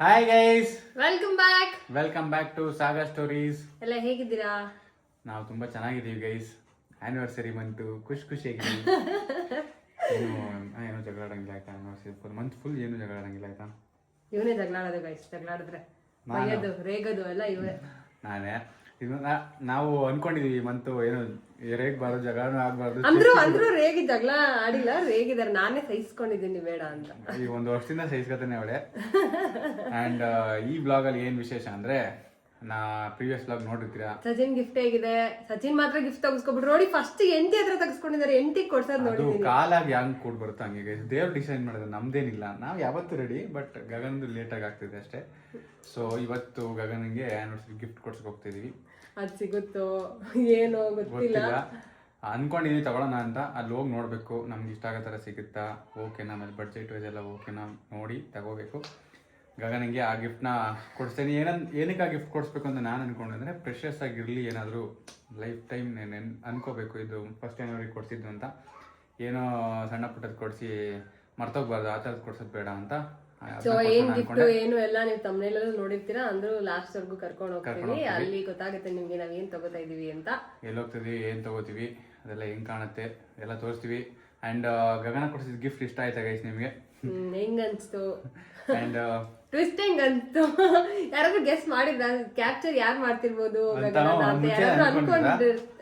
Hi guys welcome back welcome back to Sagar stories ಎಲ್ಲ ಹೇಗಿದ್ದೀರಾ? ನಾವು ತುಂಬಾ ಚೆನ್ನಾಗಿದ್ದೀವಿ ಗೈಸ್ ಆನಿವರ್ಸರಿ ಬಂತು. ಖುಷಿ ಖುಷಿಯಾಗಿ ಏನು ಜಗಳ ಆಡಂಗಿಲ್ಲ ಆಯ್ತಾ? ಆನಿವರ್ಸರಿ ಫುಲ್ ಮಂತ್ ಫುಲ್ ಏನು ಜಗಳ ಆಡಂಗಿಲ್ಲ ಆಯ್ತಾ? ಇವನೇ ಜಗಳಾಡೋದು ಗೈಸ್ ಜಗಳಾಡಿದ್ರೆ ಬೈಯೋದು ರೇಗೋದು ಎಲ್ಲ ಇವೇ. ನಾನೇ. ನಾವು ಅನ್ಕೊಂಡಿದೀವಿ ಮಂತು ಏನು ರೇಗ್ ಬಾರೋ ಜಗಳನೂ ಆಗ್ಬಾರ್ದು ಅಂದ್ರು ಅಂದ್ರು ರೇಗಿ ಜಗಳ ಆಡಿಲ್ಲ ರೇಗಿದಾರೆ ನಾನೇ ಸಹಿಸ್ಕೊಂಡಿದ್ದೀನಿ ಬೇಡ ಅಂತ. ಈ ಒಂದು ವರ್ಷದಿಂದ ಸಹಿಸ್ಕೊತಾನೆ ಅವಳೆ. ಅಂಡ್ ಈ ಬ್ಲಾಗ್ ಅಲ್ಲಿ ಏನ್ ವಿಶೇಷ ಅಂದ್ರೆ ನಾ ಪ್ರೀವಿಯಸ್ ಬ್ಲಾಗ್ ನೋಡಿರ್ತೀರಾ? ಸಚಿನ್ ಗಿಫ್ಟ್ ಹೇಗಿದೆ? ಸಚಿನ್ ಮಾತ್ರ ಗಿಫ್ಟ್ ತಗಸ್ಕೊಬಿಟ್ರು. ನೋಡಿ ಫಸ್ಟ್ ಎಂಟಿ ಹತ್ರ ತಗಸ್ಕೊಂಡಿದ್ದಾರೆ. ಎಂಟಿ ಕೊಡ್ಸೋದ್ ನೋಡಿ ಅದು ಕಾಲಾಗಿ ಹಂಗ್ ಕೂಡ್ ಬರುತ್ತೆ ಹಂಗೆ ದೇವ್ರು ಡಿಸೈನ್ ಮಾಡಿದ್ರೆ ನಮ್ದೇನಿಲ್ಲ. ನಾವು ಯಾವತ್ತು ರೆಡಿ ಬಟ್ ಗಗನ್ದು ಲೇಟ್ ಆಗಿ ಆಗ್ತಿದೆ ಅಷ್ಟೇ. ಸೊ ಇವತ್ತು ಗಗನ್ಗೆ ಆನಿವರ್ಸರಿ ಗಿಫ್ಟ್ ಕೊಡ್ಸಕ್ ಹೋಗ್ತಿದೀವಿ ಅದ್ ಸಿಗುತ್ತೋ ಏನೋ ಗೊತ್ತಿಲ್ಲ. ಅನ್ಕೊಂಡಿದೀನಿ ತಗೊಳ್ಳೋಣ ಅಂತ. ಅಲ್ಲಿ ಹೋಗಿ ನೋಡ್ಬೇಕು. ನಮ್ಗೆ ಇಷ್ಟ ಆಗೋ ಥರ ಸಿಗುತ್ತಾ? ಓಕೆನಾ ಆಮೇಲೆ ಬಡ್ಜೆಟ್ ವೈಸ್ ಎಲ್ಲ ಓಕೆನಾ ನೋಡಿ ತಗೋಬೇಕು. ಗಗನಿಗೆ ಆ ಗಿಫ್ಟ್ನ ಕೊಡಿಸ್ತೇನೆ. ಏನನ್, ಏನಕ್ಕೆ ಆ ಗಿಫ್ಟ್ ಕೊಡಿಸ್ಬೇಕು ಅಂತ ನಾನು ಅನ್ಕೊಂಡ್ರೆ ಪ್ರೆಷಸ್ ಆಗಿರಲಿ ಏನಾದರೂ ಲೈಫ್ ಟೈಮ್ ನೆನ್, ಅನ್ಕೋಬೇಕು. ಇದು ಫಸ್ಟ್ ಜನವರಿ ಕೊಡ್ಸಿದ್ದು ಅಂತ. ಏನೋ ಸಣ್ಣ ಪುಟ್ಟದ್ದು ಕೊಡಿಸಿ ಮರ್ತೋಗ್ಬಾರ್ದು. ಆ ಥರದ್ದು ಕೊಡ್ಸೋದು ಬೇಡ ಅಂತ ಸೊ ಏನ್ ಗಿಫ್ಟ್ ಏನು ಎಲ್ಲ ನೀವು ತಮ್ಮನೇಲೆಲ್ಲ ನೋಡಿರ್ತೀರಾ? ಅಂದ್ರು ಲಾಸ್ಟ್ ವರ್ಗು ಕರ್ಕೊಂಡು ಹೋಗ್ತೀವಿ. ಅಲ್ಲಿ ಗೊತ್ತಾಗುತ್ತೆ ನಿಮ್ಗೆ ನಾವ್ ಏನ್ ತಗೋತಾ ಇದೀವಿ ಅಂತ. ಎಲ್ಲೋಗ್ತಿದ್ವಿ ಏನ್ ತಗೋತೀವಿ ಅದೆಲ್ಲ ಹೆಂಗ್ ಕಾಣುತ್ತೆ ಎಲ್ಲ ತೋರಿಸ್ತೀವಿ. ಅಂಡ್ ಗಗನ ಕೊಡಿಸಿದ ಗಿಫ್ಟ್ ಇಷ್ಟ ಆಯ್ತಾ ಗೈಸ್ ನಿಮ್ಗೆ? ಹೆಂಗ್ ಅನ್ಸ್ತು ಅಂಡ್ ಟ್ವಿಸ್ಟ್ ಹೆಂಗ್ ಅನ್ಸ್ತು ಯಾರಾದ್ರೂ ಗೆಸ್ ಮಾಡಿದ್ರ? ಕ್ಯಾಪ್ಚರ್ ಯಾರ್ ಮಾಡ್ತಿರ್ಬೋದು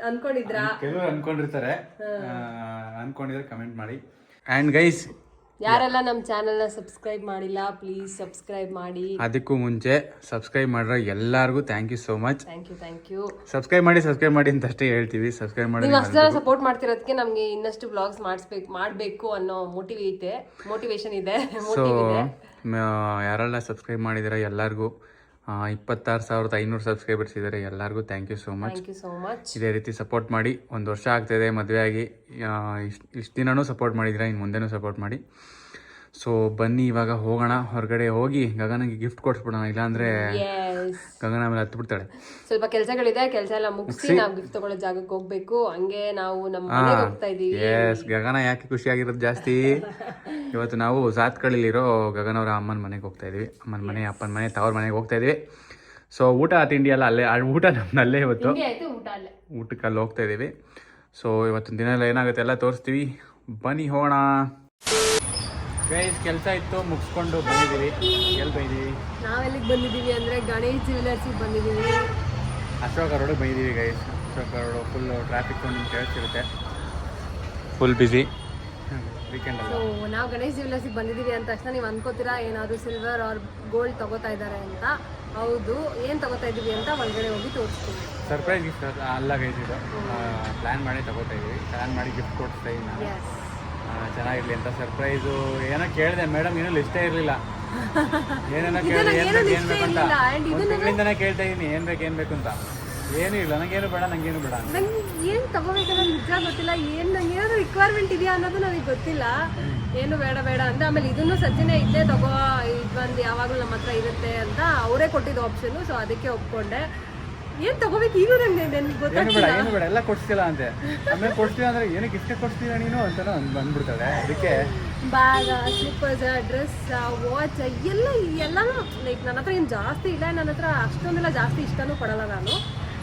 ಅನ್ಕೊಂಡಿದ್ರಾ? ಕೆಲವರು ಅನ್ಕೊಂಡಿರ್ತಾರೆ. ಅನ್ಕೊಂಡಿದ್ರೆ ಕಮೆಂಟ್ ಮಾಡಿ. ಅಂಡ್ ಗೈಸ್ ಯಾರೆಲ್ಲ ನಮ್ ಚಾನೆಲ್ನ ನ ಸಬ್ಸ್ಕ್ರೈಬ್ ಮಾಡಿಲ್ಲ ಪ್ಲೀಸ್ ಸಬ್ಸ್ಕ್ರೈಬ್ ಮಾಡಿ. ಅದಕ್ಕೂ ಮುಂಚೆ ಸಬ್ಸ್ಕ್ರೈಬ್ ಮಾಡಿರೋ ಎಲ್ಲರಿಗೂ thank you so much thank you thank you subscribe ಮಾಡಿ ಸಬ್ಸ್ಕ್ರೈಬ್ ಮಾಡಿ ಅಂತ ಅಷ್ಟೇ ಹೇಳ್ತೀವಿ. ಸಬ್ಸ್ಕ್ರೈಬ್ ಮಾಡಿ ನೀವು ಸಪೋರ್ಟ್ ಮಾಡ್ತಿರೋದಕ್ಕೆ ನಮ್ಗೆ ಇನ್ನಷ್ಟು ಬ್ಲಾಗ್ಸ್ ಮಾಡಿಸ್ಬೇಕು ಮಾಡಬೇಕು ಅನ್ನೋ ಮೋಟಿವ್ ಐತೆ. ಮೋಟಿವೇಶನ್ ಇದೆ ಸೊ ಇದೆ. ಯಾರೆಲ್ಲ ಸಬ್ಸ್ಕ್ರೈಬ್ ಮಾಡಿದಿರೋ ಎಲ್ಲರಿಗೂ ಇಪ್ಪತ್ತಾರು ಸಾವಿರದ ಐನೂರು ಸಬ್ಸ್ಕ್ರೈಬರ್ಸ್ ಇದ್ದಾರೆ. ಎಲ್ಲರಿಗೂ thank you so much thank you so much ಇದೇ ರೀತಿ ಸಪೋರ್ಟ್ ಮಾಡಿ. ಒಂದು ವರ್ಷ ಆಗ್ತಿದೆ ಮದುವೆ ಆಗಿ ಇಷ್ಟು ಇಷ್ಟು ದಿನನೂ ಸಪೋರ್ಟ್ ಮಾಡಿದ್ದೀರಾ ಇನ್ನು ಮುಂದೆನೂ ಸಪೋರ್ಟ್ ಮಾಡಿ. ಸೊ ಬನ್ನಿ ಇವಾಗ ಹೋಗೋಣ. ಹೊರಗಡೆ ಹೋಗಿ ಗಗನಿಗೆ ಗಿಫ್ಟ್ ಕೊಡಿಸ್ಬಿಡೋಣ. ಇಲ್ಲಾಂದ್ರೆ ಗಗನ ಆಮೇಲೆ ಹತ್ತು ಬಿಡ್ತಾಳೆ ಸ್ವಲ್ಪ ಕೆಲಸಗಳಿದೆ ಕೆಲಸ ಎಲ್ಲ ಮುಗಿಸಿ ನಾವು ಗಿಫ್ಟ್ ತಗೊಳ್ಳೋ ಜಾಗಕ್ಕೆ ಹೋಗ್ಬೇಕು. ಹಂಗೆ ನಾವು ನಮ್ಮ ಮನೆಗೆ ಹೋಗ್ತಾ ಇದೀವಿ. ಎಸ್ ಗಗನ ಯಾಕೆ ಖುಷಿಯಾಗಿರೋದು ಜಾಸ್ತಿ? ಇವತ್ತು ನಾವು ಸಾತ್ಕಳಿಲಿರೋ ಗಗನ ಅವರ ಅಮ್ಮನ ಮನೆಗೆ ಹೋಗ್ತಾ ಇದೀವಿ. ಅಮ್ಮನ ಮನೆ ಅಪ್ಪನ ಮನೆ ತವ್ರ ಮನೆಗೆ ಹೋಗ್ತಾ ಇದೀವಿ. ಸೊ ಊಟ ತಿಂಡಿ ಎಲ್ಲ ಅಲ್ಲೇ ಊಟ ನಮ್ಮಲ್ಲೇ ಇವತ್ತು. ಊಟಕ್ಕೆ ಅಲ್ಲಿ. ಹೋಗ್ತಾ ಇದೀವಿ. ಸೊ ಇವತ್ತಿನ ದಿನ ಎಲ್ಲ ಏನಾಗುತ್ತೆ ಎಲ್ಲ ತೋರಿಸ್ತೀವಿ. ಬನ್ನಿ ಹೋಗೋಣ. ಗೈಸ್ ಕೆಲಸ ಇತ್ತು ಮುಗಿಸ್ಕೊಂಡು ಬಂದಿದ್ದೀವಿ. ಎಲ್ಲಿ ಬಂದಿದ್ದೀವಿ? ನಾವೆಲ್ಲಿಗೆ ಬಂದಿದ್ದೀವಿ ಅಂದರೆ ಗಣೇಶ್ ಜ್ಯುವೆಲರ್ಸಿಗೆ ಬಂದಿದ್ದೀವಿ. ಅಶೋಕ ರೋಡಿಗೆ ಬಂದಿದ್ದೀವಿ guys Ashoka road full traffic ನಿಮ್ಗೆ ಕೇಳಿಸಿರುತ್ತೆ ಫುಲ್ ಬ್ಯುಸಿ ವೀಕೆಂಡ್ ಸೊ ನಾವು ಗಣೇಶ್ ಜ್ಯುವೆಲರ್ಸಿಗೆ ಬಂದಿದ್ದೀವಿ ಅಂತ ತಕ್ಷಣ ನೀವು ಅನ್ಕೋತೀರಾ ಏನಾದರೂ ಸಿಲ್ವರ್ ಆರ್ ಗೋಲ್ಡ್ ತಗೋತಾ ಇದ್ದಾರೆ ಅಂತ? ಹೌದು ಏನು ತಗೋತಾ ಇದ್ದೀವಿ ಅಂತ ಒಳಗಡೆ ಹೋಗಿ ತೋರಿಸ್ತೀವಿ. ಸರ್ಪ್ರೈಸ್ ಗಿಫ್ಟ್ ಅಲ್ಲ ಗೈಸ್ ಇದು. ಪ್ಲ್ಯಾನ್ ಮಾಡಿ ತಗೋತಾ ಇದ್ದೀವಿ. ಪ್ಲ್ಯಾನ್ ಮಾಡಿ ಗಿಫ್ಟ್ ಕೊಡ್ತಾ ಇದ್ದೀನಿ ಚೆನ್ನಾಗಿರ್ಲಿ ಅಂತ ಸರ್ಪ್ರೈಸು ಏನೋ ಕೇಳಿದೆ ಮೇಡಮ್ ಏನೋ ಲಿಸ್ಟೇ ಇರಲಿಲ್ಲ. ಏನೇನೋ ಕೇಳಿದೆ ಏನು ಬೇಕು ಏನು ಬೇಕು ಅಂತ. ಇರ್ಲಿಲ್ಲ, and ಒಂದು ತಿಂಗಳಿಂದನೇ ಕೇಳ್ತಾ ಇದ್ದೀನಿ ಏನು ಬೇಕು ಏನು ಬೇಕು ಅಂತ. ಏನೂ ಇಲ್ಲ ನನಗೇನು ಬೇಡ ನಂಗೇನು ಬೇಡ ಅಂತ. ನಂಗೆ ಏನ್ ತಗೋಬೇಕನ್ನೋ ನಿಜ ಗೊತ್ತಿಲ್ಲ ಏನು ನಂಗೆ ಏನಾದ್ರು ರಿಕ್ವೈರ್ಮೆಂಟ್ ಇದೆಯಾ ಅನ್ನೋದು ನನಗೆ ಗೊತ್ತಿಲ್ಲ. ಏನು ಬೇಡ ಬೇಡ ಅಂತ. ಆಮೇಲೆ ಇದನ್ನು ಸಜ್ಜನೆ ಇದ್ದೇ ತಗೋ ಇದು ಬಂದು ಯಾವಾಗಲೂ ನಮ್ಮ ಹತ್ರ ಇರುತ್ತೆ ಅಂತ ಅವರೇ ಕೊಟ್ಟಿದ್ದು ಆಪ್ಷನ್ ಸೊ ಅದಕ್ಕೆ ಒಪ್ಕೊಂಡೆ. ಏನ್ ತಗೋಬೇಕು? ಈಗಲೂ ನಂಗೆ ನನಗೆ ಏನು ಬೇಡ ಏನು ಬೇಡ ಎಲ್ಲ ಕೊಡ್ಸ್ತಿಲ್ಲ ಅಂತೆ. ಆಮೇಲೆ ಕೊಡ್ತೀವಿ ಅಂದ್ರೆ ಏನಕ್ಕೆ ಇಷ್ಟೇ ಕೊಡ್ತೀರ ನೀನು ಅಂತ ಬಂದ್ಬಿಡ್ತಾಳೆ. ಅದಕ್ಕೆ ಬ್ಯಾಗ ಸ್ಲಿಪ್ಪರ್ಸ್ ಡ್ರೆಸ್ ವಾಚ್ ಎಲ್ಲ ಎಲ್ಲನೂ ಲೈಕ್ ನನ್ನ ಹತ್ರ ಏನು ಜಾಸ್ತಿ ಇಲ್ಲ ನನ್ನ ಹತ್ರ ಅಷ್ಟೊಂದೆಲ್ಲ ಜಾಸ್ತಿ ಇಷ್ಟನೂ ಪಡಲ್ಲ ನಾನು.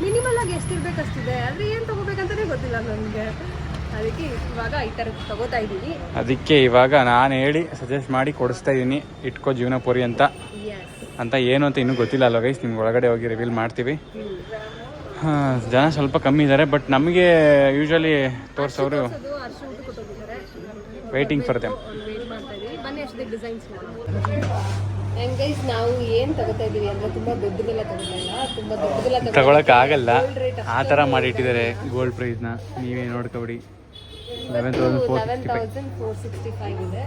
ಮಿನಿಮಲ್ ಆಗಿ ಎಷ್ಟಿರ್ಬೇಕು ಅಷ್ಟಿದೆ ಆದರೆ ಏನು ತಗೋಬೇಕಂತಾನೆ ಗೊತ್ತಿಲ್ಲ ನನಗೆ. ಅದಕ್ಕೆ ಇವಾಗ ಈ ಥರ ತಗೋತಾ ಇದ್ದೀವಿ ಅದಕ್ಕೆ ಇವಾಗ ನಾನು ಹೇಳಿ ಸಜೆಸ್ಟ್ ಮಾಡಿ ಕೊಡಿಸ್ತಾ ಇದ್ದೀನಿ ಇಟ್ಕೋ ಜೀವನ ಪುರಿ ಅಂತ. ಅಂತ ಏನು ಅಂತ ಇನ್ನೂ ಗೊತ್ತಿಲ್ಲ ಅಲ್ವ ಗೈಸ್ ನಿಮ್ಗೆ ಒಳಗಡೆ ಹೋಗಿ ರಿವೀಲ್ ಮಾಡ್ತೀವಿ. ಹಾ, ಜನ ಸ್ವಲ್ಪ ಕಮ್ಮಿ ಇದ್ದಾರೆ ಬಟ್ ನಮಗೆ ಯೂಶಲಿ ತೋರಿಸೋರು ವೇಟಿಂಗ್ ಫಾರ್ ದೆಮ್ ವೇಟ್ ಬನ್ನಿ ಅಷ್ಟೇ ಡಿಸೈನ್ಸ್ ಆ್ಯಂಡ್ ಗೈಸ್ ನಾವು ಏನು ತಗೋತಾ ಇದೀವಿ ಅಂದರೆ ತುಂಬ ದೊಡ್ಡದೆಲ್ಲ ತಗೋತಾ ಇಲ್ಲ ತುಂಬ ದೊಡ್ಡದೆಲ್ಲ ತಗೋ ತಗೊಳಕ್ ಆಗಲ್ಲ. Gold ಆ ಥರ ಮಾಡಿಟ್ಟಿದ್ದಾರೆ ಗೋಲ್ಡ್ ಪ್ರೈಸ್ನ ನೀವೇ ನೋಡ್ಕೊಬಿಡಿ. Eleven thousand four eleven thousand four sixty five ಇದೆ.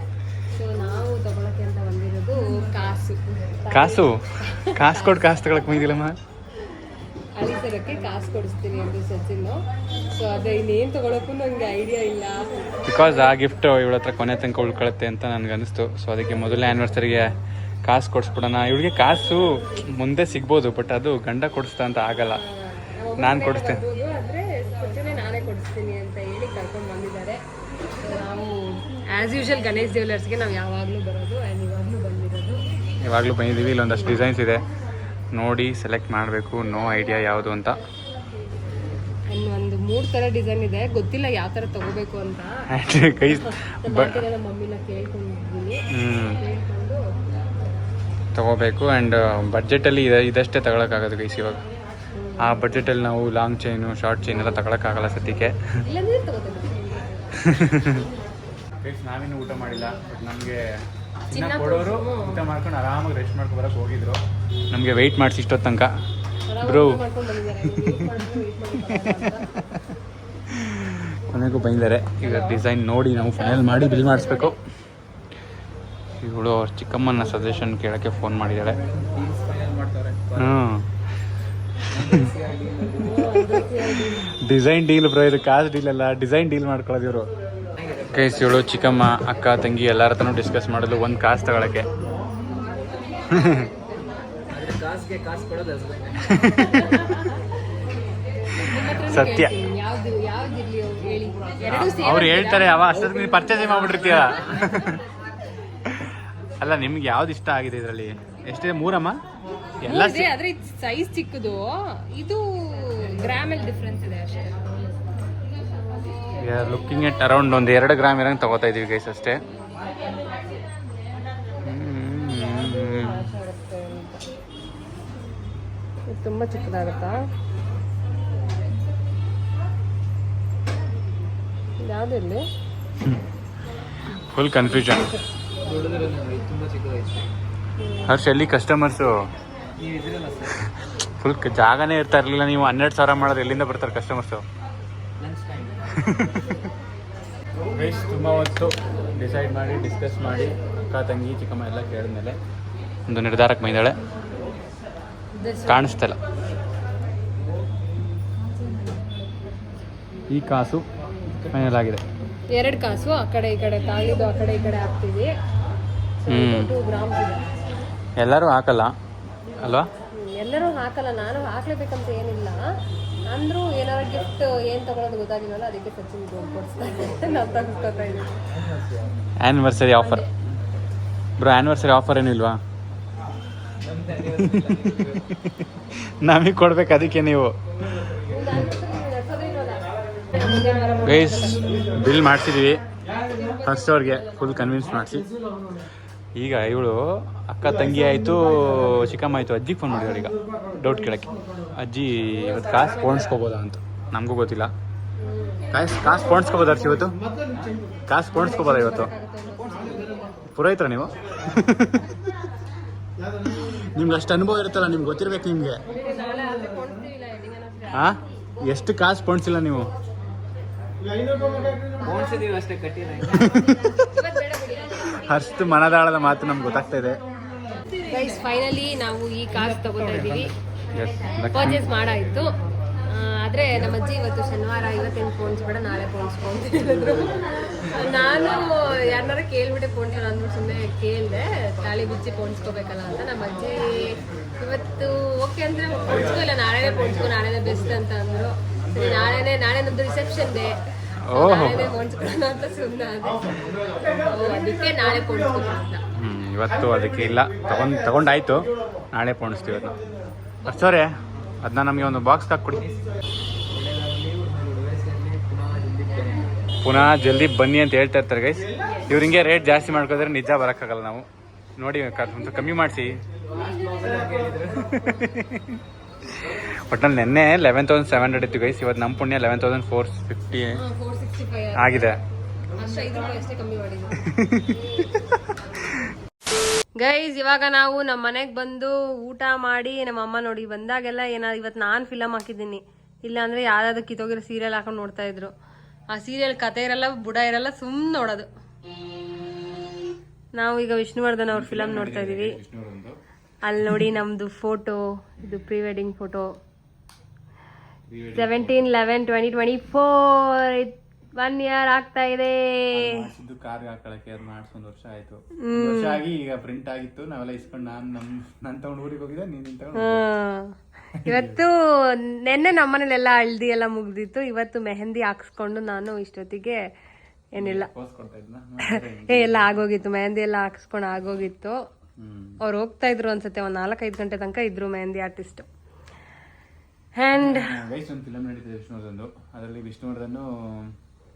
ಸೊ ನಾವು ತಗೊಳಕ್ಕೆ ಅಂತ ಬಂದಿರೋದು ಕಾಸು. ಕಾಸು? ಕಾಸು ಕೊಟ್ಟು ಕಾಸು ತಗೊಳಕ್ ಬಂದಿಲ್ಲಮ್ಮ ಅಳಿಸರಕ್ಕೆ ಕಾಸು ಕೊಡಿಸ್ತೀನಿ ಅಂತ ಸಚಿನ್ ಸೊ ಅದೇ ಇನ್ನೇನು ತಗೊಳಕ್ಕೂ ನನಗೆ ಐಡಿಯಾ ಇಲ್ಲ. ಬಿಕಾಸ್ ಆ ಗಿಫ್ಟ್ ಇವಳ ಹತ್ರ ಕೊನೆ ತನಕ ಉಳ್ಕೊಳತ್ತೆ ಅಂತ ನನಗೆ ಅನಿಸ್ತು ಸೊ ಅದಕ್ಕೆ ಮೊದಲನೇ ಆ್ಯನಿವರ್ಸರಿಗೆ ಕಾಸು ಕೊಡಿಸ್ಬಿಡೋಣ. ಇವಳಿಗೆ ಕಾಸು ಮುಂದೆ ಸಿಗ್ಬೋದು ಬಟ್ ಅದು ಗಂಡ ಕೊಡಿಸ್ತಾ ಅಂತ ಆಗಲ್ಲ. ನಾನು ಕೊಡಿಸ್ತೇನೆ ಆಗ್ಬೋದು ಆದರೆ ಸಚಿನೇ ನಾನೇ ಕೊಡಿಸ್ತೀನಿ ಅಂತ ಹೇಳಿ ಕರ್ಕೊಂಡು ಬಂದಿದ್ದಾರೆ So ನಾವು ಆ್ಯಸ್ ಯೂಶಲ್ ಗಣೇಶ್ ಜ್ಯುವೆಲರ್ಸ್ಗೆ ನಾವು ಯಾವಾಗಲೂ ಬರೋದು ಆ್ಯಂಡ್ ಇವಾಗಲೂ ಬಂದಿರೋದು. ಇವಾಗಲೂ ಬಂದಿದ್ದೀವಿ ಇಲ್ಲೊಂದಷ್ಟು ಡಿಸೈನ್ಸ್ ಇದೆ. ನೋಡಿ ಸೆಲೆಕ್ಟ್ ಮಾಡಬೇಕು ನೋ ಐಡಿಯಾ ಯಾವುದು ಅಂತ. ಒಂದು ಮೂರು ಥರ ಡಿಸೈನ್ ಇದೆ. ಗೊತ್ತಿಲ್ಲ ಯಾವ ಥರ ತಗೋಬೇಕು ಅಂತ. ಕೈ ನಮ್ಮ ಮಮ್ಮಿನ ಕೇಳ್ಕೊಂಡಿದ್ದೀನಿ. ಕೇಳ್ಕೊಂಡು ತಗೋಬೇಕು ಆ್ಯಂಡ್ ಬಡ್ಜೆಟಲ್ಲಿ ಇದೆ ಇದಷ್ಟೇ ತಗೊಳಕ್ಕಾಗೋದು ಗೈಸ್ ಇವಾಗ. ಆ ಬಡ್ಜೆಟಲ್ಲಿ ನಾವು ಲಾಂಗ್ ಚೈನು ಶಾರ್ಟ್ ಚೈನ್ ಎಲ್ಲ ತಗೊಳಕ್ಕಾಗಲ್ಲ ಸದ್ಯಕ್ಕೆ. ನಾವೇನು ಊಟ ಮಾಡಿಲ್ಲ ಬಟ್ ನಮಗೆ ಚಿನ್ನ ಕೊಡೋರು ಊಟ ಮಾಡ್ಕೊಂಡು ಆರಾಮಾಗಿ ರೆಸ್ಟ್ ಮಾಡ್ಕೊಂಡು ಬರಕ್ಕೆ ಹೋಗಿದ್ರು. ನಮಗೆ ವೆಯ್ಟ್ ಮಾಡಿಸಿ ಇಷ್ಟೊತ್ತು ತನಕ. ಬ್ರೋ. ಕೊನೆಗೂ ಬಂದಿದ್ದಾರೆ. ಈಗ ಡಿಸೈನ್ ನೋಡಿ ನಾವು ಫೈನಲ್ ಮಾಡಿ ಬಿಲ್ ಮಾಡಿಸ್ಬೇಕು. ಇವಳು ಅವ್ರ ಚಿಕ್ಕಮ್ಮನ ಸಜೆಷನ್ ಕೇಳೋಕ್ಕೆ ಫೋನ್ ಮಾಡಿದ್ದಾಳೆ. ಹ್ಞೂ ಡಿಸೈನ್ ಡೀಲ್ ಬ್ರೋ ಇದು ಕಾಸ್ಟ್ ಡೀಲ್ ಅಲ್ಲ ಡಿಸೈನ್ ಡೀಲ್ ಮಾಡ್ಕೊಳ್ಳೋದು ಇವರು. ಕೇಸ್ ಹೇಳು ಚಿಕ್ಕಮ್ಮ ಅಕ್ಕ ತಂಗಿ ಎಲ್ಲರ ಹತ್ರನೂ ಡಿಸ್ಕಸ್ ಮಾಡಲು ಒಂದು ಕಾಸು ತಗೊಳಕ್ಕೆ. ಸತ್ಯ. ಅವ್ರು ಹೇಳಿ. ಎರಡೂ ಸೇಮ್ ಹೇಳ್ತಾರೆ ಅವ ಅಷ್ಟೊತ್ತಿಗೆ ನೀವು ಪರ್ಚೇಸ್ ಮಾಡ್ಬಿಟ್ಟಿರ್ತೀಯ? ಅಲ್ಲ ನಿಮ್ಗೆ ಯಾವ್ದು ಇಷ್ಟ ಆಗಿದೆ ಇದರಲ್ಲಿ? ಎಷ್ಟಿದೆ? ಮೂರಮ್ಮ? ಎಲ್ಲ ಆದ್ರೆ ಸೈಜ್ ಚಿಕ್ಕದು. ಇದು ಗ್ರಾಮಲ್ಲಿ ಡಿಫ್ರೆನ್ಸ್ ಇದೆ ಅಷ್ಟೇ. ಲುಕ್ಕಿಂಗ್ ಎಟ್ ಅರೌಂಡ್ ಒಂದು ಎರಡು ಗ್ರಾಮ್ ಇರಂಗೆ ತಗೋತಾ ಇದೀವಿ ಗೈಸ್ ಅಷ್ಟೇ. ತುಂಬ ಇದು ತುಂಬಾ ಚಿಕ್ಕದಾಗುತ್ತಾ? ಯಾವ್ದಿರ್ಲಿ ಫುಲ್ ಕನ್ಫ್ಯೂಷನ್ ಹರ್ಷ್ ಎಲ್ಲಿ ಕಸ್ಟಮರ್ಸು ಫುಲ್ ಜಾಗನೇ ಇರ್ತಾ ಇರಲಿಲ್ಲ ನೀವು ಹನ್ನೆರಡು ಸಾವಿರ ಮಾಡೋದು ಎಲ್ಲಿಂದ ಬರ್ತಾರೆ ಕಸ್ಟಮರ್ಸು ಗೈಸ್ ತುಂಬ ಹೊತ್ತು ಡಿಸೈಡ್ ಮಾಡಿ ಡಿಸ್ಕಸ್ ಮಾಡಿ ಅಕ್ಕ ತಂಗಿ ಚಿಕ್ಕಮ್ಮ ಎಲ್ಲ ಕೇಳಿದ್ಮೇಲೆ ಒಂದು ನಿರ್ಧಾರಕ್ಕೆ ಬಂದಿದ್ದಾಳೆ. ಕಾಣಿಸ್ತಿಲ್ಲ ಈ ಕಾಸು ಫೈನಲ್ ಆಗಿದೆ. ಎರಡು ಕಾಸು ಆ ಕಡೆ ಈ ಕಡೆ ತಾಗಿದ್ದು ಆ ಕಡೆ ಈ ಕಡೆ ಹಾಕ್ತೀವಿ. ಎಲ್ಲರೂ ಹಾಕಲ್ಲ ಅಲ್ವಾ? ಎಲ್ಲರೂ ಹಾಕಲ್ಲ ನಾನು ಹಾಕ್ಲೇಬೇಕಂತ ಏನಿಲ್ಲ. ಅಂದ್ರೂ ಏನಾರ ಗಿಫ್ಟ್ ಏನ್ ತಗೊಳೋದು ಗೊತ್ತಾಗಿಲ್ಲ ಅದಕ್ಕೆ Sachin anniversary offer bro anniversary offer ಏನೂ ಇಲ್ವಾ? ನಮಗೆ ಕೊಡ್ಬೇಕು ಅದಕ್ಕೆ ನೀವು. ಗೈಸ್ ಬಿಲ್ ಮಾಡಿಸಿದ್ವಿ. ಫಸ್ಟ್ ಅವ್ರಿಗೆ ಫುಲ್ ಕನ್ವಿನ್ಸ್ ಮಾಡಿಸಿ. ಈಗ ಇವಳು ಅಕ್ಕ ತಂಗಿ ಆಯಿತು, ಚಿಕ್ಕಮ್ಮ ಆಯಿತು, ಅಜ್ಜಿಗೆ ಫೋನ್ ಮಾಡಿದ್ರು ಈಗ. ಡೌಟ್ ಕೇಳೋಕ್ಕೆ. ಅಜ್ಜಿ ಇವತ್ತು ಕಾಸು ಪೋಣಿಸ್ಕೋಬೋದಾ ಅಂತ. ನಮಗೂ ಗೊತ್ತಿಲ್ಲ. ಕಾಸು ಕಾಸು ಪೋಣಿಸ್ಕೋಬೋದಾ ಅರ್ಚಿ ಇವತ್ತು? ಕಾಸು ಪೋಣಿಸ್ಕೋಬೋದಾ ಇವತ್ತು? ಪುರೋಹಿತರ ನೀವು? ನಿಮ್ಗೆ ಅಷ್ಟು ಅನುಭವ ಇರುತ್ತಲ್ಲ, ನಿಮ್ಗೆ ಗೊತ್ತಿರ್ಬೇಕು ನಿಮಗೆ. ಹಾಂ ಎಷ್ಟು ಕಾಸು ಪೋಣಿಸಿಲ್ಲ ನೀವು? ಅಷ್ಟು ಮನದಾಳದ ಮಾತು ನಮ್ಗೆ ಗೊತ್ತಾಗ್ತಾ ಇದೆ. ಫೈನಲಿ ನಾವು ಈ ಕಾಸು ತಗೋತಾ ಇದ್ದೀವಿ ಪರ್ಚೇಸ್ ಮಾಡಾಯಿತು. ಆದರೆ ನಮ್ಮ ಅಜ್ಜಿ ಇವತ್ತು ಶನಿವಾರ ಇವತ್ತೇನು ಪೋಣಿಸ್ಬೇಡ ನಾಳೆ ಫೋನ್ಸ್ ಹೇಳಿದ್ರು ನಾನು ಯಾರನ್ನಾರ ಕೇಳ್ಬಿಟ್ಟೆ ಫೋನ್ಸ್ ಅಂದ್ಬಿಟ್ಟು ಸುಮ್ಮನೆ ಕೇಳಿದೆ ತಾಳಿ ಬಿಚ್ಚಿ ಫೋನ್ಸ್ಕೋಬೇಕಲ್ಲ ಅಂತ. ನಮ್ಮ ಅಜ್ಜಿ ಇವತ್ತು ಓಕೆ ಅಂದರೆ ಫೋನ್ಸ್ಕೋ ಇಲ್ಲ ನಾಳೆನೇ ಫೋನ್ಸ್ಕೋ ನಾಳೆನೇ ಬೆಸ್ಟ್ ಅಂತ ಅಂದರು. ಸರಿ ನಾಳೆನೇ ನಾಳೆ ನಮ್ಮದು ರಿಸೆಪ್ಷನ್ ಡೇ. ನಾಳೆನೇ ಅಂತ ಸುಮ್ಮನೆ ಅದೇ ಅದಕ್ಕೆ ನಾಳೆ ಪೋಣಿಸ್ಕೋಬೇಕು ಅಂತ. ಇವತ್ತು ಅದಕ್ಕೆ ಇಲ್ಲ. ತಗೊಂಡ್ ತಗೊಂಡಾಯ್ತು. ನಾಳೆ ಪೋಣಿಸ್ತೀವಿ ಅದನ್ನ. ಅಷ್ಟೋರೆ ಅದನ್ನ ನಮಗೆ ಒಂದು ಬಾಕ್ಸ್ ಹಾಕ್ಕೊಡಿ. ಪುನಃ ಜಲ್ದಿ ಬನ್ನಿ ಅಂತ ಹೇಳ್ತಾ ಇರ್ತಾರೆ ಗೈಸ್ ಇವ್ರು ಹಿಂಗೆ ರೇಟ್ ಜಾಸ್ತಿ ಮಾಡ್ಕೋದ್ರೆ ನಿಜ ಬರೋಕ್ಕಾಗಲ್ಲ ನಾವು. ನೋಡಿ ಕಾರ್ ಸ್ವಲ್ಪ ಕಮ್ಮಿ ಮಾಡಿಸಿ. ಒಟ್ನಲ್ಲಿ ನೆನ್ನೆ ಲೆವೆನ್ ತೌಸಂಡ್ ಸೆವೆನ್ ಹಂಡ್ರೆಡ್ ಇತ್ತು ಗೈಸ್ ಇವತ್ತು ನಮ್ಮ ಪುಣ್ಯ ಲೆವೆನ್ ತೌಸಂಡ್ ಫೋರ್ ಫಿಫ್ಟಿ ಆಗಿದೆ ಅಷ್ಟು ಐದು ರೂಪಾಯಿ ಅಷ್ಟೇ ಕಮ್ಮಿ ಮಾಡಿದ್ರು ಗೈಸ್ ಇವಾಗ ನಾವು ನಮ್ಮ ಮನೆಗೆ ಬಂದು ಊಟ ಮಾಡಿ ನಮ್ಮ ಅಮ್ಮ ನೋಡಿ ಬಂದಾಗೆಲ್ಲ ಏನಾದ್ರು ಇವತ್ತು ನಾನು ಫಿಲಮ್ ಹಾಕಿದ್ದೀನಿ. ಇಲ್ಲಾಂದರೆ ಯಾರಾದ್ರೂ ಕಿತ್ತೋಗಿರೋ ಸೀರಿಯಲ್ ಹಾಕೊಂಡು ನೋಡ್ತಾ ಇದ್ರು. ಆ ಸೀರಿಯಲ್ ಕತೆ ಇರಲ್ಲ ಬುಡ ಇರಲ್ಲ ಸುಮ್ಮನೆ ನೋಡೋದು. ನಾವು ಈಗ ವಿಷ್ಣುವರ್ಧನ್ ಅವ್ರ ಫಿಲಮ್ ನೋಡ್ತಾ ಇದೀವಿ ಅಲ್ಲಿ ನೋಡಿ ನಮ್ಮದು ಫೋಟೋ ಇದು pre wedding photo seventeen eleven twenty twenty four one year ಆಗ್ತಾ ಇದೆ. ಕಾರ್ ಹಾಕೊಳಕ್ಕೆ ಅದು ಮಾಡಿಸಿ ಒಂದು ವರ್ಷ ಆಯ್ತು. ಒಂದ್ ವರ್ಷ ಆಗಿ ಈಗ ಪ್ರಿಂಟ್ ಆಗಿತ್ತು. ನಾವೆಲ್ಲ ಇಸ್ಕೊಂಡು ನಾನು ನಮ್ ನನ್ ತಗೊಂಡು ಊರಿಗೆ ಹೋಗಿದ್ದೆ ನೀನ್ ತಗೊಂಡು. ಇವತ್ತು ನೆನ್ನೆ ನಮ್ಮನೇಲೆಲ್ಲ ಹಳ್ದಿ ಎಲ್ಲ ಮುಗ್ದಿತ್ತು. ಇವತ್ತು ಮೆಹಂದಿ ಹಾಕ್ಸ್ಕೊಂಡು ನಾನು ಇಷ್ಟೊತ್ತಿಗೆ ಏನಿಲ್ಲ. ಪೋಸ್ ಕೊಡ್ತಾ ಇದ್ನ? ಏ ಎಲ್ಲ ಆಗೋಗಿತ್ತು. ಮೆಹಂದಿ ಎಲ್ಲ ಹಾಕ್ಸ್ಕೊಂಡು ಆಗೋಗಿತ್ತು. ಅವ್ರು ಹೋಗ್ತಾ ಇದ್ರು ಅನ್ಸುತ್ತೆ. ಒಂದ್ ನಾಲ್ಕೈದು ಗಂಟೆ ತನಕ ಇದ್ರು ಮೆಹಂದಿ ಆರ್ಟಿಸ್ಟ್ ಆ್ಯಂಡ್ ಗೈಸ್ ಒಂದು ಫಿಲಮ್ ನಡೀತಿದೆ ವಿಷ್ಣುವರ್ಧನ್ ಅದರಲ್ಲಿ ವಿಷ್ಣುವರ್ಧನ್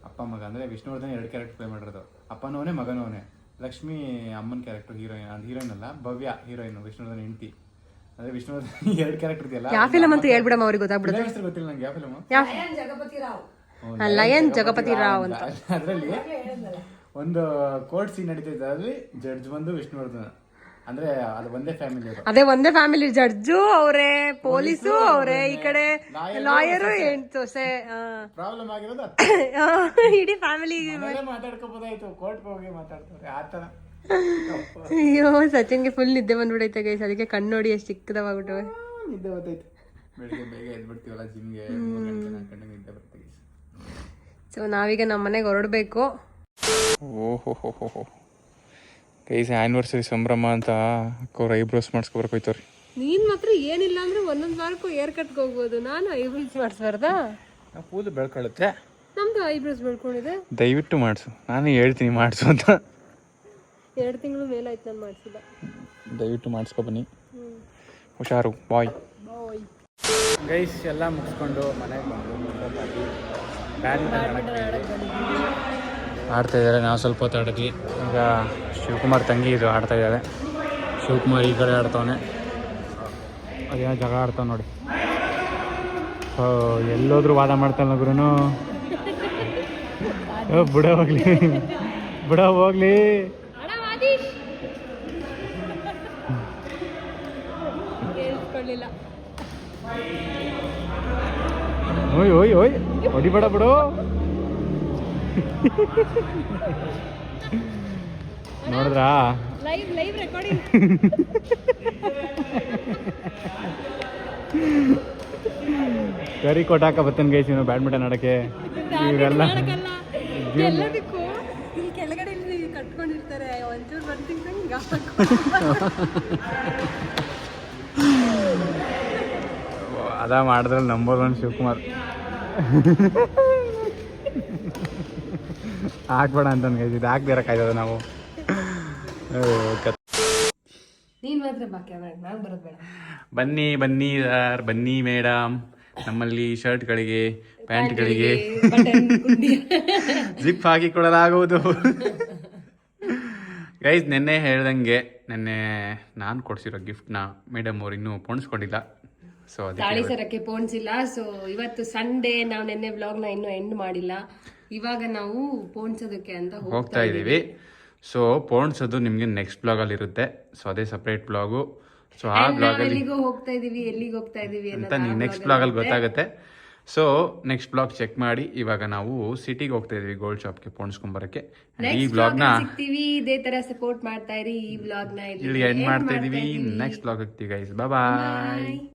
ಅಪ್ಪ ಮಗ ಅಂದ್ರೆ ವಿಷ್ಣುವರ್ಧನ್ ಎರಡು ಕ್ಯಾರೆಕ್ಟರ್ ಪ್ಲೇ ಮಾಡಿರೋದು. ಅಪ್ಪನವನೇ ಮಗನೂ ಅವನೇ ಲಕ್ಷ್ಮಿ ಅಮ್ಮನ ಕ್ಯಾರೆಕ್ಟರ್ ಹೀರೋಯಿನ್ ಅದು ಹೀರೋಯಿನ್ ಅಲ್ಲ ಭವ್ಯ ಹೀರೋಯಿನ್ ವಿಷ್ಣುವರ್ಧನ್ ಹೆಂಡತಿ. ಅಂದ್ರೆ ವಿಷ್ಣುವರ್ಧನ್ ಎರಡು ಕ್ಯಾರೆಕ್ಟರ್ ಇದೆಯಲ್ಲ ಯಾವ ಫಿಲಮ್ ಅಂತ ಹೇಳ್ಬಿಡಮ್ಮ ಅವ್ರಿಗೆ ಗೊತ್ತಾಗ್ಬಿಡುತ್ತೆ? ಹೆಸರು ಗೊತ್ತಿಲ್ಲ ನಂಗೆ ಯಾವ ಫಿಲಮ್ ಯಾವ ಲಯನ್ ಜಗಪತಿ ರಾವ್. ಅಂತ. ಅದರಲ್ಲಿ ಒಂದು ಕೋರ್ಟ್ ಸೀನ್ ನಡೀತಾ ಅದ್ರಲ್ಲಿ ಜಡ್ಜ್ ಬಂದು ವಿಷ್ಣುವರ್ಧನ್. ಅಂದ್ರೆ ಅದು ಒಂದೇ ಫ್ಯಾಮಿಲಿ ಅದೇ ಒಂದೇ ಫ್ಯಾಮಿಲಿ ಜಡ್ಜು ಅವರೇ ಪೊಲೀಸು ಅವರೇ ಈ ಕಡೆ ಲಾಯರು ಎಂಟು ಸೊಸೆ. ಪ್ರಾಬ್ಲಮ್ ಆಗಿರೋದು. ಇಡೀ ಫ್ಯಾಮಿಲಿ ಮಾತಾಡ್ಕೋಬೋದಾಯ್ತು ಕೋರ್ಟ್ಗೆ ಹೋಗಿ ಮಾತಾಡ್ತಾರೆ ಆ ಥರ. ಅಯ್ಯೋ ಸಚಿನ್ಗೆ ಫುಲ್ ನಿದ್ದೆ ಬಂದ್ಬಿಡೈತೆ ಗೈಸ್ ಅದಕ್ಕೆ ಕಣ್ಣು ನೋಡಿ ಎಷ್ಟು ಚಿಕ್ಕದಾಗ್ಬಿಟ್ಟು ನಿದ್ದೆ ಬರ್ತೈತೆ. ಬೆಳಿಗ್ಗೆ ಬೇಗ ಎದ್ಬಿಡ್ತೀವಲ್ಲ ಜಿಮ್ಗೆ ಮೂರು ಗಂಟೆ ನಾಲ್ಕು ನಿದ್ದೆ ಬರ್ತೈತೆ ಸೊ ನಾವೀಗ ನಮ್ಮ ಮನೆಗೆ ಹೊರಡಬೇಕು. ಓಹೋ ಹೋ ಹೋ ಹೋ ಕೈಸ್ ಆ್ಯನಿವರ್ಸರಿ ಸಂಭ್ರಮ ಅಂತ ಅಕ್ಕವ್ರು ಐಬ್ರೋಸ್ ಮಾಡಿಸ್ಕೊಬರ್ಕ್ ಹೋಯ್ತವ್ರಿ ನೀನ್ ಮಾತ್ರ ಏನಿಲ್ಲ ಅಂದ್ರೆ ಒಂದೊಂದ್ ವಾರಕ್ಕೂ ಏರ್ ಕಟ್ಗೆ ಹೋಗ್ಬೋದು. ನಾನು ಐಬ್ರೋಸ್ ಮಾಡಿಸ್ಬಾರ್ದಾ? ಕೂದಲು ಬೆಳ್ಕೊಳ್ಳುತ್ತೆ. ನಮ್ದು ಐಬ್ರೋಸ್ ಬೆಳ್ಕೊಂಡಿದೆ. ದಯವಿಟ್ಟು ಮಾಡಿಸು. ನಾನು ಹೇಳ್ತೀನಿ ಮಾಡಿಸು ಅಂತ. ಎರಡು ತಿಂಗಳು ಮೇಲಾಯ್ತು ನಾನು ಮಾಡಿಸಿಲ್ಲ. ದಯವಿಟ್ಟು ಮಾಡಿಸ್ಕೊ ಬನ್ನಿ. ಹುಷಾರು ಬಾಯ್. ಬಾಯ್. ಗೈಸ್ ಎಲ್ಲ ಮುಗಿಸ್ಕೊಂಡು ಮನೆಗೆ ಬಂದು ಬ್ಯಾಡ್ಮಿಂಟನ್ ಆಡ್ತಾ ಇದ್ದಾರೆ. ನಾವು ಸ್ವಲ್ಪ ಹೊತ್ತು ಆಡಿದ್ವಿ. ಈಗ ಶಿವಕುಮಾರ್ ತಂಗಿ ಇದು ಆಡ್ತಾ ಇದ್ದಾರೆ. ಶಿವಕುಮಾರ್ ಈ ಕಡೆ ಆಡ್ತಾವನೆ. ಅದೇನೋ ಜಗಳ ಆಡ್ತಾವ ನೋಡಿ. ಸೊ ಎಲ್ಲೋದ್ರೂ ವಾದ ಮಾಡ್ತಾನೆ ಗುರುನು? ಓ ಬುಡ ಹೋಗ್ಲಿ. ಬಿಡ ಹೋಗ್ಲಿ. ಓಯ್ ಓಯ್ ಓಯ್. ಹೊಡಿಬೇಡ ಬಿಡು. ನೋಡಿದ್ರಾ? ಲೈವ್ ಲೈವ್ ರೆಕಾರ್ಡಿಂಗ್ ಕರಿ ಕೊಟ್ಟಾಕ ಬತ್ತನ್ ಗೈಸ್ ಇನ್ನು ಬ್ಯಾಡ್ಮಿಂಟನ್ ಆಡಕ್ಕೆ. ಇವೆಲ್ಲ ಎಲ್ಲದಕ್ಕೂ. ಇಲ್ಲಿ ಕೆಳಗಡೆ ಇಲ್ಲಿ ಕಟ್ಕೊಂಡಿರ್ತಾರೆ ಒಂಚೂರು ಬರ್ತಿದ್ದಂಗೆ ಅದ ಮಾಡಿದ್ರಲ್ಲಿ ನಂಬರ್ ಒನ್ ಶಿವಕುಮಾರ್. ಹಾಕ್ಬೇಡ ಅಂತ ಗೈಸ್ ಇದು ಹಾಕ್ದಿರಕ್ಕಾಯ್ತದ ನಾವು. ಬನ್ನಿ ಬನ್ನಿ ಸರ್ ಬನ್ನಿ ಮೇಡಮ್. ನಮ್ಮಲ್ಲಿ ಶರ್ಟ್ಗಳಿಗೆ ಪ್ಯಾಂಟ್ಗಳಿಗೆ ಜಿಪ್ ಹಾಕಿ ಕೊಡಲಾಗುವುದು ಗೈಸ್ ನಿನ್ನೆ ಹೇಳ್ದಂಗೆ ನೆನ್ನೆ ನಾನು ಕೊಡಿಸಿರೋ ಗಿಫ್ಟ್ನ ಮೇಡಮ್ ಅವ್ರು ಇನ್ನೂ ಪೋಣಿಸ್ಕೊಂಡಿಲ್ಲ. ಸೊ ತಾಳಿ ಸರಕ್ಕೆ ಪೋಣಿಸಿಲ್ಲ. ಸೊ ಇವತ್ತು ಸಂಡೇ ನಾವು ನಿನ್ನೆ ವ್ಲಾಗ್ನ ನ ಇನ್ನೂ ಎಂಡ್ ಮಾಡಿಲ್ಲ. ಇವಾಗ ನಾವು ಪೋಣಿಸೋದಕ್ಕೆ ಅಂತ ಹೋಗ್ತಾ ಇದ್ದೀವಿ. ಸೊ ಪೋಣಿಸೋದು ನಿಮಗೆ ನೆಕ್ಸ್ಟ್ ಬ್ಲಾಗಲ್ಲಿ ಇರುತ್ತೆ. ಸೊ ಅದೇ ಸಪ್ರೇಟ್ ಬ್ಲಾಗು ಸೊ ಆ ಬ್ಲಾಗ್ ಬ್ಲಾಗಲ್ಲಿ ಎಲ್ಲಿಗೋ ಹೋಗ್ತಾ ಇದೀವಿ ಎಲ್ಲಿಗೆ ಹೋಗ್ತಾ ಇದೀವಿ ಅಂತ ನೀವು ನೆಕ್ಸ್ಟ್ ಬ್ಲಾಗಲ್ಲಿ ಗೊತ್ತಾಗುತ್ತೆ. ಸೊ ನೆಕ್ಸ್ಟ್ ಬ್ಲಾಗ್ ಚೆಕ್ ಮಾಡಿ. ಇವಾಗ ನಾವು ಸಿಟಿಗೆ ಹೋಗ್ತಾ ಇದೀವಿ ಗೋಲ್ಡ್ ಶಾಪ್ಗೆ ಪೋಣಿಸ್ಕೊಂಬರಕ್ಕೆ ಈ ಬ್ಲಾಗ್ನ ಸಿಗ್ತೀವಿ. ಇದೇ ತರ ಸಪೋರ್ಟ್ ಮಾಡ್ತಾ ಇರಿ ಈ ಬ್ಲಾಗ್ನ ನ ಇಲ್ಲಿ ಎಂಡ್ ಮಾಡ್ತಾ ಇದೀವಿ ನೆಕ್ಸ್ಟ್ ಬ್ಲಾಗ್ ಹೋಗ್ತೀವಿ ಗೈಸ್ ಬಾಯ್